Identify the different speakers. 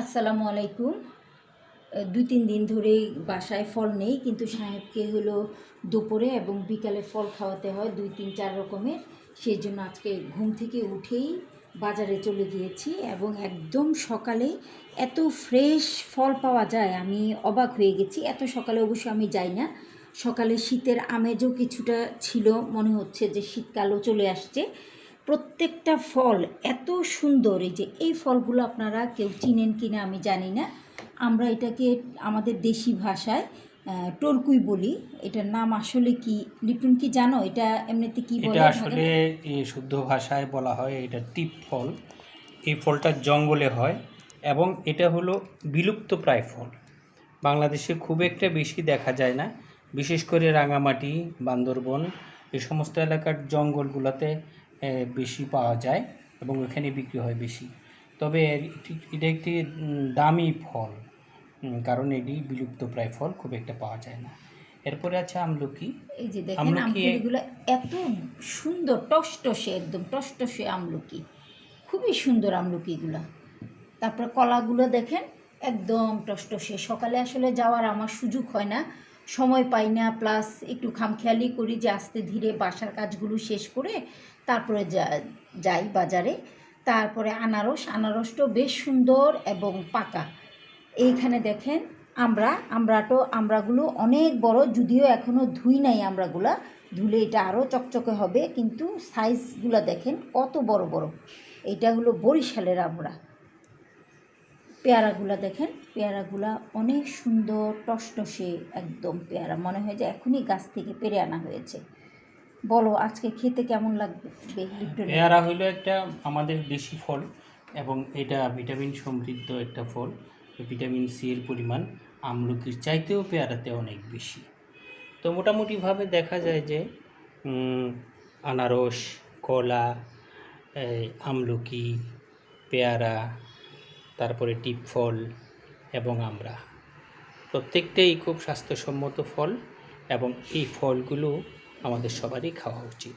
Speaker 1: আসসালামু আলাইকুম। দুই তিন দিন ধরেই বাসায় ফল নেই, কিন্তু সাহেবকে হলো দুপুরে এবং বিকালে ফল খাওয়াতে হয় দুই তিন চার রকমের। সেই জন্য আজকে ঘুম থেকে উঠেই বাজারে চলে গিয়েছি এবং একদম সকালে এত ফ্রেশ ফল পাওয়া যায়, আমি অবাক হয়ে গেছি। এত সকালে অবশ্য আমি যাই না। সকালে শীতের আমেজও কিছুটা ছিল, মনে হচ্ছে যে শীতকালও চলে আসছে। প্রত্যেকটা ফল এত সুন্দর। এই যে এই ফলগুলো আপনারা কেউ চিনেন কি না আমি জানি না। আমরা এটাকে আমাদের দেশি ভাষায় টরকুই বলি। এটার নাম আসলে কি? লিপটন কি জানো? এটা এমনিতে কি বলে
Speaker 2: এটা আসলে শুদ্ধ ভাষায় বলা হয় এটা টিপ ফল। এই ফলটা জঙ্গলে হয় এবং এটা হলো বিলুপ্ত প্রায় ফল। বাংলাদেশে খুব একটা বেশি দেখা যায় না। বিশেষ করে রাঙামাটি বান্দরবন এই সমস্ত এলাকার জঙ্গলগুলোতে বেশি পাওয়া যায় এবং ওখানে বিক্রি হয় বেশি। তবে এটা একটি দামি ফল কারণ এটি বিলুপ্ত প্রায় ফল খুব একটা পাওয়া যায় না। এরপরে আছে আমলকি।
Speaker 1: এই যে দেখেন আমলকিগুলো এত সুন্দর টসটসে একদম টসটসে আমলকি। খুবই সুন্দর আমলকিগুলো তারপর কলাগুলো দেখেন একদম টসটসে। সকালে আসলে যাওয়ার আমার সুযোগ হয় না। সময় পাই না প্লাস একটু খামখেয়ালি করি যে আস্তে ধীরে বাসার কাজগুলো শেষ করে তারপরে যা- যাই বাজারে। তারপরে আনারস, আনারসটাও বেশ সুন্দর এবং পাকা। এইখানে দেখেন আমরা, আমরাটো, আমরাগুলো অনেক বড়, যদিও এখনও ধুই নাই আমরাগুলা। ধুলে এটা আরও চকচকে হবে, কিন্তু সাইজগুলো দেখেন কত বড় বড়। এইটা হলো বরিশালের আমরা। পেয়ারাগুলা দেখেন, পেয়ারাগুলা অনেক সুন্দর টসটসে একদম পেয়ারা। মনে হয় যে এখনই গাছ থেকে পেরে আনা হয়েছে। বলো, আজকে খেতে কেমন লাগবে? লিপ্টন
Speaker 2: পেয়ারা হইল একটা আমাদের দেশি ফল এবং এটা ভিটামিন সমৃদ্ধ একটা ফল। ভিটামিন সি এর পরিমাণ আমলকির চাইতেও পেয়ারাতে অনেক বেশি। তো মোটামুটিভাবে দেখা যায় যে আনারস, কলা আমলকি, পেয়ারা তারপরে টিপ ফল এবং আমরা। প্রত্যেকটাই খুব স্বাস্থ্যসম্মত ফল এবং এই ফলগুলো আমাদের সবারই খাওয়া উচিত।